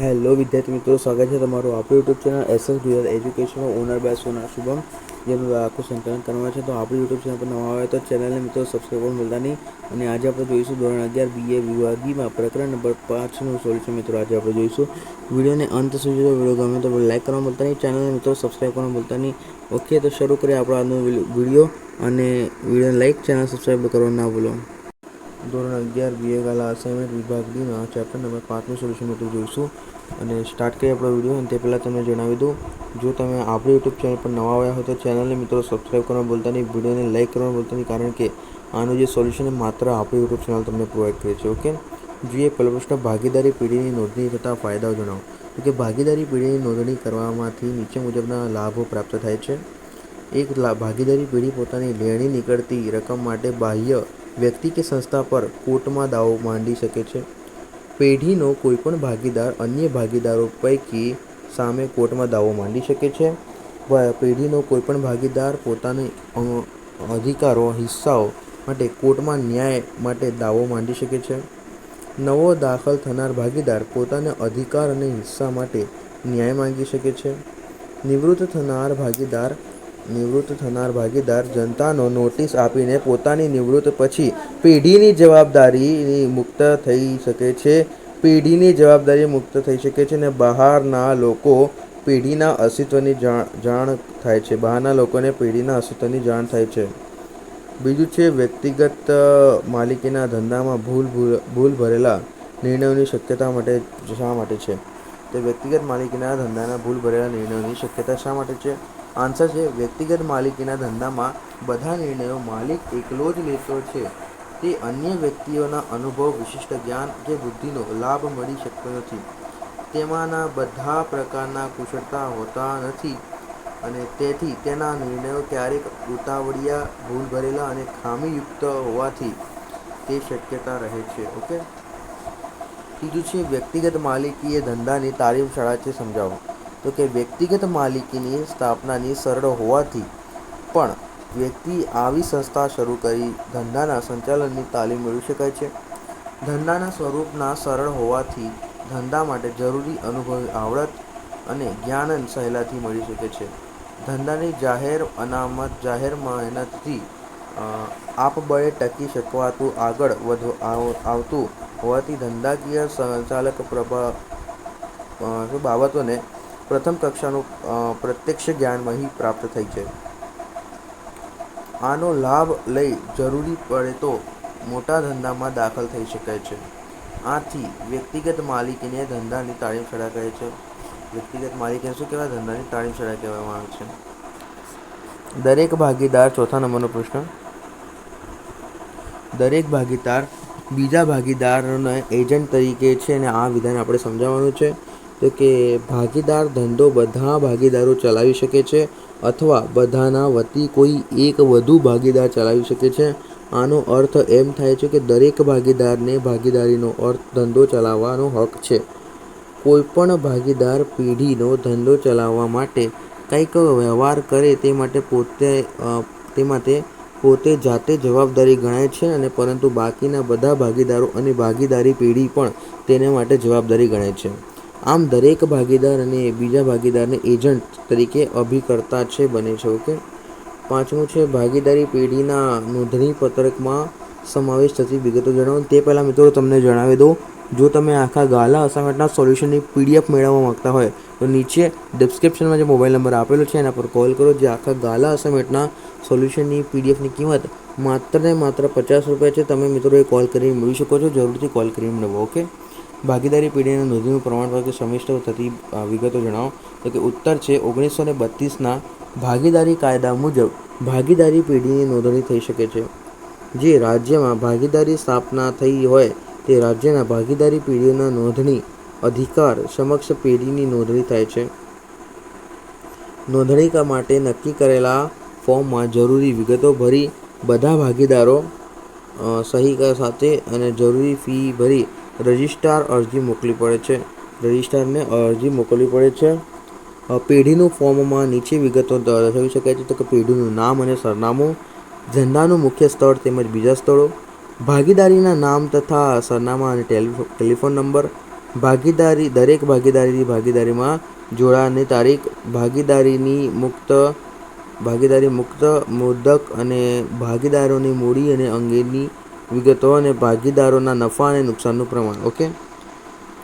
Hello વિદ્યાર્થી મિત્રો, સ્વાગત છે તમારું આપણું YouTube channel S S Gujarat education owner by Sona Shubham, જેનું આખું સંકલન કરવાનું છે. તો આપણું યુટ્યુબ ચેનલ પર નવા આવે તો ચેનલને મિત્રો સબસ્ક્રાઈબ પણ ભૂલતા નહીં. અને આજે આપણે જોઈશું ધોરણ અગિયાર બીએ વિભાગીમાં પ્રકરણ નંબર પાંચનું સોલ્યુશન મિત્રો, આજે આપણે જોઈશું. વિડીયોને અંત સુધી વીડિયો ગમે તો લાઈક કરવા ભૂલતા નહીં. ચેનલને મિત્રો સબસ્ક્રાઈબ કરવાનું ભૂલતા નહીં. ઓકે તો શરૂ કરીએ આપણો આજનો વીડિયો. અને વિડીયોને લાઈક ચેનલ સબસ્ક્રાઈબ કરવા ના ભૂલો. ધોરણ અગિયાર બીએ ગાલા અસાઇનમેન્ટ વિભાગ ડીમાં ચેપ્ટર નંબર પાંચનું સોલ્યુશન બધું જોઈશું. અને સ્ટાર્ટ કરીએ આપણો વીડિયો અને તે પહેલાં તમને જણાવી દઉં, જો તમે આપણી યુટ્યુબ ચેનલ પર નવા આવ્યા હોય તો ચેનલને મિત્રો સબસ્ક્રાઈબ કરવાનું બોલતા નહીં વિડીયોને લાઇક કરવાનું બોલતા નહીં, કારણ કે આનું જે સોલ્યુશન માત્ર આપણી યુટ્યુબ ચેનલ તમને પ્રોવાઈડ કરે છે ઓકે જોઈએ પહેલો પ્રશ્ન, ભાગીદારી પેઢીની નોંધણી થતા ફાયદાઓ જણાવો. કે ભાગીદારી પેઢીની નોંધણી કરવામાંથી નીચે મુજબના લાભો પ્રાપ્ત થાય છે. એક ભાગીદારી પેઢી પોતાની લેણી નીકળતી રકમ માટે બાહ્ય વ્યક્તિ કે સંસ્થા પર કોર્ટમાં દાવો માંડી શકે છે. પેઢીનો કોઈપણ ભાગીદાર અન્ય ભાગીદારો પૈકી સામે કોર્ટમાં દાવો માંડી શકે છે. પેઢીનો કોઈપણ ભાગીદાર પોતાની અધિકારો, હિસ્સાઓ માટે કોર્ટમાં ન્યાય માટે દાવો માંડી શકે છે. નવો દાખલ થનાર ભાગીદાર પોતાના અધિકાર અને હિસ્સા માટે ન્યાય માંગી શકે છે. નિવૃત્ત થનાર ભાગીદાર નિવૃત્ત થનાર ભાગીદાર જનતાનો નોટિસ આપીને પોતાની નિવૃત્ત પછી પેઢીની જવાબદારી મુક્ત થઈ શકે છે. પેઢીની જવાબદારી મુક્ત થઈ શકે છે અને બહારના લોકો પેઢીના અસ્તિત્વની જાણ થાય છે. બહારના લોકોને પેઢીના અસ્તિત્વની જાણ થાય છે. બીજું છે વ્યક્તિગત માલિકીના ધંધામાં ભૂલ ભૂલ ભરેલા નિર્ણયોની શક્યતા માટે શા માટે છે? તે વ્યક્તિગત માલિકીના ધંધાના ભૂલ ભરેલા નિર્ણયોની શક્યતા શા માટે છે? આન્સર છે, વ્યક્તિગત માલિકીના ધંધામાં બધા નિર્ણયો માલિક એકલો જ લેતો છે. તે અન્ય વ્યક્તિઓના અનુભવ, વિશિષ્ટ જ્ઞાન કે બુદ્ધિનો લાભ મળી શકતો નથી. તેમાંના બધા પ્રકારના કુશળતા હોતા નથી અને તેથી તેના નિર્ણયો ક્યારેક ઉતાવળિયા ભૂલ ભરેલા અને ખામીયુક્ત હોવાથી તે શક્યતા રહે છે. ઓકે? ત્રીજું છે, વ્યક્તિગત માલિકી એ ધંધાની તાલીમ શાળા છે સમજાવો. તો કે વ્યક્તિગત માલિકીની સ્થાપનાની સરળ હોવાથી પણ વ્યક્તિ આવી સંસ્થા શરૂ કરી ધંધાના સંચાલનની તાલીમ મેળવી શકાય છે. ધંધાના સ્વરૂપના સરળ હોવાથી ધંધા માટે જરૂરી અનુભવી આવડત અને જ્ઞાન સહેલાથી મળી શકે છે. ધંધાની જાહેર અનામત, જાહેર મહેનતથી આપબળે ટકી શકવાતું આગળ વધુ આવતું હોવાથી ધંધાકીય સંચાલક પ્રભા બાબતોને પ્રથમ કક્ષાનું પ્રત્યક્ષ જ્ઞાન અહીં પ્રાપ્ત થઈ છે. આનો લાભ લઈ જરૂરી પડે તો મોટા ધંધામાં દાખલ થઈ શકાય છે. આથી વ્યક્તિગત માલિકીને ધંધાની તાલીમ શાળા કહે છે. વ્યક્તિગત માલિકીને શું કહેવાય? ધંધાની તાલીમ શાળા કહેવામાં આવે છે. દરેક ભાગીદાર ચોથા નંબરનો પ્રશ્ન. દરેક ભાગીદાર બીજા ભાગીદારના એજન્ટ તરીકે છે અને આ વિધાન આપણે સમજાવવાનું છે. તો કે ભાગીદાર ધંધો બધા ભાગીદારો ચલાવી શકે છે અથવા બધાના વતી કોઈ એક વધુ ભાગીદાર ચલાવી શકે છે? આનો અર્થ એમ થાય છે કે દરેક ભાગીદારને ભાગીદારીનો અર્થ ધંધો ચલાવવાનો હક છે. કોઈપણ ભાગીદાર પેઢીનો ધંધો ચલાવવા માટે કંઈક વ્યવહાર કરે તે માટે પોતે તે માટે પોતે જાતે જવાબદારી ગણાય છે અને પરંતુ બાકીના બધા ભાગીદારો અને ભાગીદારી પેઢી પણ તેને માટે જવાબદારી ગણાય છે. આમ દરેક ભાગીદાર અને બીજા ભાગીદારને એજન્ટ તરીકે અભિકર્તા છે બને છે, ઓકે? પાંચમું છે, ભાગીદારી પેઢીના નોંધણી પત્રકમાં સમાવેશ થતી વિગતો જણાવો. તે પહેલાં મિત્રો તમને જણાવી દઉં. જો તમે આખા ગાલા અસાઇનમેન્ટના સોલ્યુશનની પીડીએફ મેળવવા માગતા હોય, તો નીચે ડિસ્ક્રિપ્શનમાં જે મોબાઈલ નંબર આપેલો છે, એના પર કોલ કરો. જે આખા ગાલા અસાઇનમેન્ટના સોલ્યુશનની પીડીએફની કિંમત માત્ર ને માત્ર પચાસ રૂપિયા છે, તમે મિત્રોએ કોલ કરીને મેળવી શકો છો. જરૂરથી કોલ કરીને મેળવો, ઓકે? ભાગીદારી પેઢીના નોંધણીનું પ્રમાણપત્ર સમિષ્ટ થતી વિગતો જણાવો. તો કે ઉત્તર છે ઓગણીસો ને બત્રીસના ભાગીદારી કાયદા મુજબ ભાગીદારી પેઢીની નોંધણી થઈ શકે છે. જે રાજ્યમાં ભાગીદારી સ્થાપના થઈ હોય, તે રાજ્યના ભાગીદારી પેઢીઓના નોંધણી અધિકાર સમક્ષ પેઢીની નોંધણી થાય છે. નોંધણી માટે નક્કી કરેલા ફોર્મમાં જરૂરી વિગતો ભરી, બધા ભાગીદારો સહી સાથે અને જરૂરી ફી ભરી રજિસ્ટ્રાર અરજી મોકલવી પડે છે. રજિસ્ટ્રારને અરજી મોકલવી પડે છે. પેઢીનું ફોર્મમાં નીચે વિગતો દર્શાવી શકાય છે. તો કે પેઢીનું નામ અને સરનામું, ધંધાનું મુખ્ય સ્થળ તેમજ બીજા સ્થળો, ભાગીદારીના નામ તથા સરનામા અને ટેલિફોન નંબર, ભાગીદારી, દરેક ભાગીદારીની ભાગીદારીમાં જોડાણની તારીખ, ભાગીદારીની મુક્ત, ભાગીદારી મુક્ત મુદ્દક અને ભાગીદારોની મૂડી અને અંગેની વિગતો અને ભાગીદારોના નફા અને નુકસાનનું પ્રમાણ, ઓકે?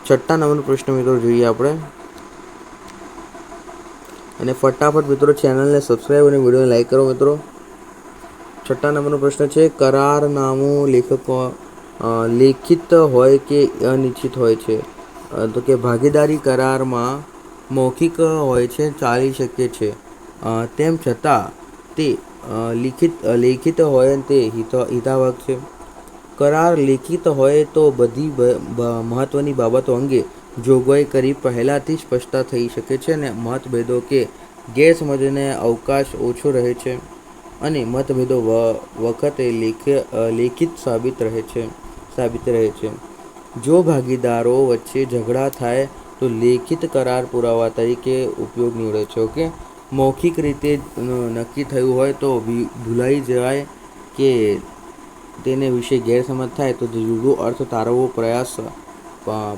છઠ્ઠા નંબરનો પ્રશ્ન મિત્રો જોઈએ આપણે. અને ફટાફટ મિત્રો ચેનલને સબસ્ક્રાઈબ અને વિડીયોને લાઈક કરો મિત્રો. છઠ્ઠા નંબરનો પ્રશ્ન છે, કરારનામું લેખકો લેખિત હોય કે અનિશ્ચિત હોય છે? તો કે ભાગીદારી કરારમાં મૌખિક હોય છે, ચાલી શકે છે. તેમ છતાં તે લિખિત, લેખિત હોય તે હિત હિતાવક છે. કરાર લેખિત હોય તો બધી મહત્વની બાબતો અંગે જોગવાઈ કરી પહેલાંથી સ્પષ્ટતા થઈ શકે છે અને મતભેદો કે ગેરસમજને અવકાશ ઓછો રહે છે અને મતભેદો વખતે લેખ લેખિત સાબિત રહે છે, સાબિત રહે છે. જો ભાગીદારો વચ્ચે ઝઘડા થાય તો લેખિત કરાર પુરાવા તરીકે ઉપયોગ નીવડે છે, ઓકે? મૌખિક રીતે નક્કી થયું હોય તો ભૂલાઈ જાય કે તેને વિશે ગેરસમજ થાય તો જુદો અર્થ તારવવો પ્રયાસ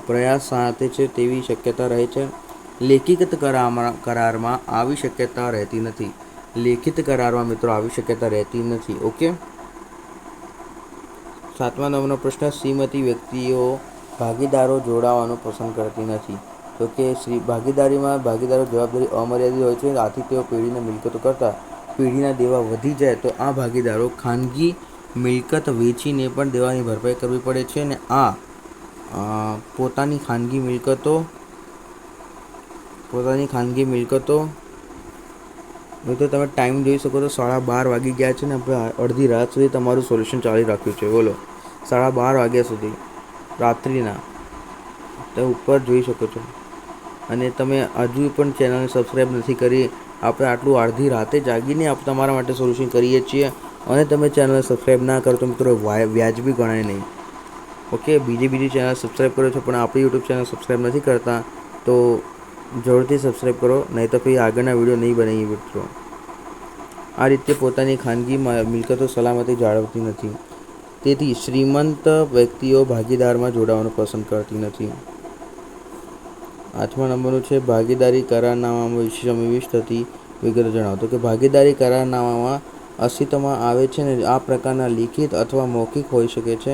પ્રયાસ સાથે છે તેવી શક્યતા રહે છે. લેખિત કરારમાં આવી શક્યતા રહેતી નથી. લેખિત કરારમાં મિત્રો આવી શક્યતા રહેતી નથી. ઓકે? સાતમા નંબરનો પ્રશ્ન, શ્રીમતી વ્યક્તિઓ ભાગીદારો જોડાવાનું પસંદ કરતી નથી. તો કે શ્રી ભાગીદારીમાં ભાગીદારો જવાબદારી અમર્યાદિત હોય છે, આથી તેઓ પેઢીના મિલકતો કરતાં, પેઢીના દેવા વધી જાય તો આ ભાગીદારો ખાનગી મિલકત વેચીને પણ દેવાની ભરપાઈ કરવી પડે છે અને આ પોતાની ખાનગી મિલકતો, પોતાની ખાનગી મિલકતો તો તમે ટાઈમ જોઈ શકો તો સાડા બાર વાગી ગયા છે ને આપણે અડધી રાત સુધી તમારું સોલ્યુશન ચાલી રાખ્યું છે, બોલો. સાડા બાર વાગ્યા સુધી, રાત્રિના. તો ઉપર જોઈ શકો છો. અને તમે હજુ પણ ચેનલને સબસ્ક્રાઈબ નથી કરી, આપણે આટલું અડધી રાતે જાગીને આપણે તમારા માટે સોલ્યુશન કરીએ છીએ. અને તમે ચેનલ સબસ્ક્રાઈબ ના કરો તો મિત્રો વાય- વ્યાજબી ગણાય નહીં. ઓકે બીજી બીજી ચેનલ સબસ્ક્રાઈબ કરો છો પણ આપણી યુટ્યુબ ચેનલ સબસ્ક્રાઈબ નથી કરતા, તો જરૂરથી સબસ્ક્રાઈબ કરો, નહીં તો પછી આગળના વીડિયો નહીં બનાવીએ મિત્રો. આ રીતે પોતાની ખાનગી મિલકતો સલામતી જાળવતી નથી. તેથી શ્રીમંત વ્યક્તિઓ ભાગીદારમાં જોડાવાનું પસંદ કરતી નથી. આઠમા નંબરનું છે, ભાગીદારી કરારનામામાં વિશે સમાવેશ થતી વિગતો જણાવો. તો કે ભાગીદારી કરારનામામાં અસ્તિત્વમાં આવે છે ને આ પ્રકારના લિખિત અથવા મૌખિક હોઈ શકે છે,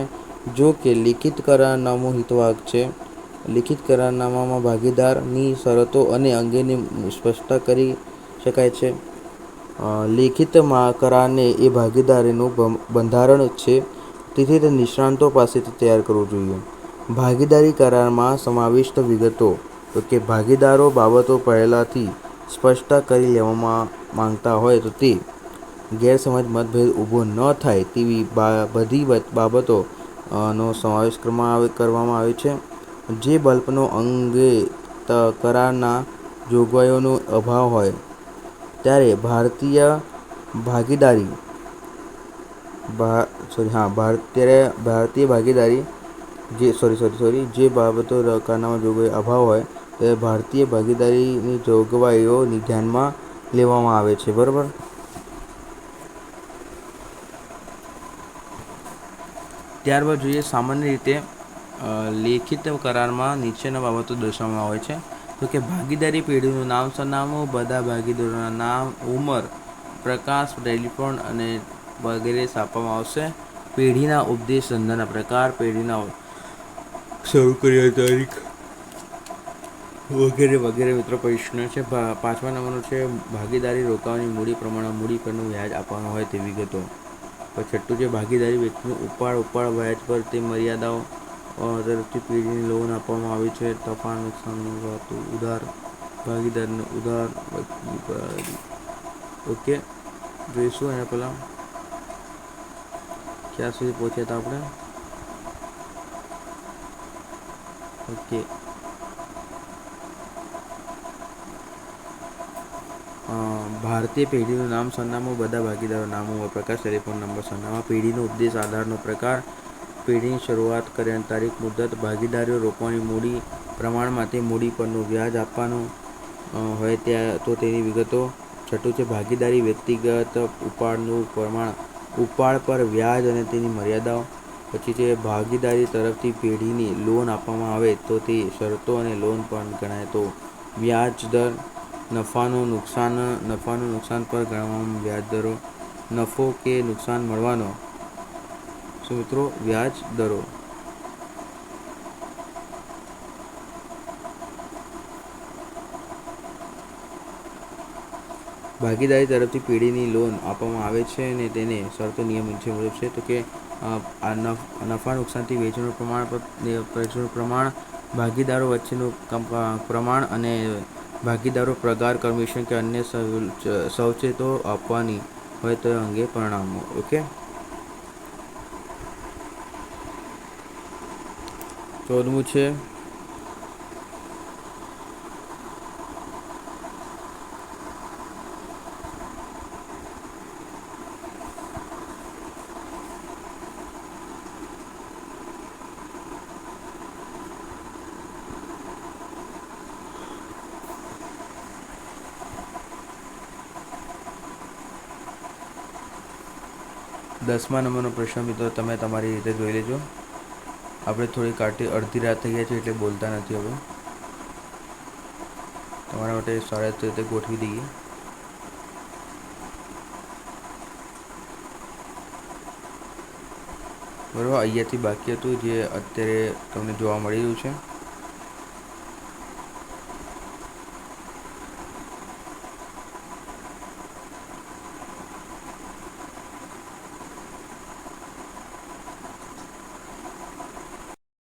જો કે લિખિત કરારનામું હિતવાહક છે. લિખિત કરારનામામાં ભાગીદારની શરતો અને અંગેની સ્પષ્ટતા કરી શકાય છે. લેખિતમાં કરારને એ ભાગીદારીનું બંધારણ છે, તેથી તે નિષ્ણાંતો પાસેથી તૈયાર કરવું જોઈએ. ભાગીદારી કરારમાં સમાવિષ્ટ વિગતો, તો કે ભાગીદારો બાબતો પહેલાંથી સ્પષ્ટતા કરી લેવામાં માંગતા હોય તો તે ગેરસમજ મતભેદ ઊભો ન થાય તેવી બધી બાબતો નો સમાવેશ કરવામાં આવે કરવામાં આવે છે. જે બલ્બનો અંગે કરારના જોગવાઈઓનો અભાવ હોય, ત્યારે ભારતીય ભાગીદારી સોરી, હા ભારતીય ભારતીય ભાગીદારી જે, સોરી સોરી સોરી, જે બાબતો કારનામાં જોગવાઈ, અભાવ હોય ત્યારે ભારતીય ભાગીદારીની જોગવાઈઓની ધ્યાનમાં લેવામાં આવે છે. બરાબર? ત્યારબાદ જોઈએ સામાન્ય રીતે લેખિત કરારમાં નીચેના બાબતો દર્શાવવામાં આવે છે. તો કે ભાગીદારી પેઢીનું નામ સરનામું, બધા ભાગીદારોના નામ, ઉંમર, પ્રકાશ, ટેલિફોન અને વગેરે આપવામાં આવશે. પેઢીના ઉપદેશ, ધંધાના પ્રકાર, પેઢીના શરૂ કર્યા તારીખ વગેરે વગેરે મિત્રો પ્રશ્ન છે. પાંચમા નંબરનો છે, ભાગીદારી રોકાવાની મૂડી પ્રમાણે મૂડી પરનું વ્યાજ આપવાનું હોય તે વિગતો. છઠ્ઠું છે ભાગીદારી વ્યક્તિનું ઉપાડ ઉપાડ વ્યાજ પર તે મર્યાદાઓ તરફથી પેઢીને લોન આપવામાં આવી છે. તફાન નુકસાનનું હતું ઉધાર, ભાગીદારને ઉધાર ઓકે. જોઈશું એના પહેલાં. ક્યાં સુધી પહોંચ્યા હતા આપણે? ઓકે. ભારતીય પેઢીનું નામ સરનામું, બધા ભાગીદારો નામ હોય પ્રકાશ, ટેલિફોન નંબર સરનામા. પેઢીનો ઉપદેશ આધારનો પ્રકાર. પેઢીની શરૂઆત કર્યાની તારીખ મુદત. ભાગીદારીઓ રોકવાની મૂડી પ્રમાણમાંથી મૂડી પરનું વ્યાજ આપવાનું હોય ત્યાં તો તેની વિગતો. છઠ્ઠું છે, ભાગીદારી વ્યક્તિગત ઉપાડનું પ્રમાણ, ઉપાડ પર વ્યાજ અને તેની મર્યાદાઓ. પછી છે, ભાગીદારી તરફથી પેઢીની લોન આપવામાં આવે તો તે શરતો અને લોન પણ ગણાય. તો વ્યાજ દર નફાનું નુકસાન નફાનું નુકસાન પર ગણવામાં વ્યાજ દરો, નફો કે નુકસાન મળવાનો. શું મિત્રો, વ્યાજ દરો. ભાગીદારી તરફથી પેઢીની લોન આપવામાં આવે છે અને તેને શરતો, નિયમ નીચે મુજબ છે. તો કે આ નફ નુકસાનથી વેચવાનું પ્રમાણ પર- વેચાણનું પ્રમાણ, ભાગીદારો વચ્ચેનું પ્રમાણ અને ભાગીદારો પગાર, કમિશન કે અન્ય સવ- સવચેતો આપવાની હોય તો અંગે પરિણામો, ઓકે? ચૌદમું છે દસમા નંબરનો પ્રશ્ન મિત્રો, તમે તમારી રીતે જોઈ લેજો. આપણે થોડી કાઢી અડધી રાત થઈ ગયા છે એટલે બોલતા નથી હવે. તમારા માટે સારા રીતે ગોઠવી દઈએ. બરાબર, અહીંયાથી બાકી હતું જે અત્યારે તમને જોવા મળી રહ્યું છે.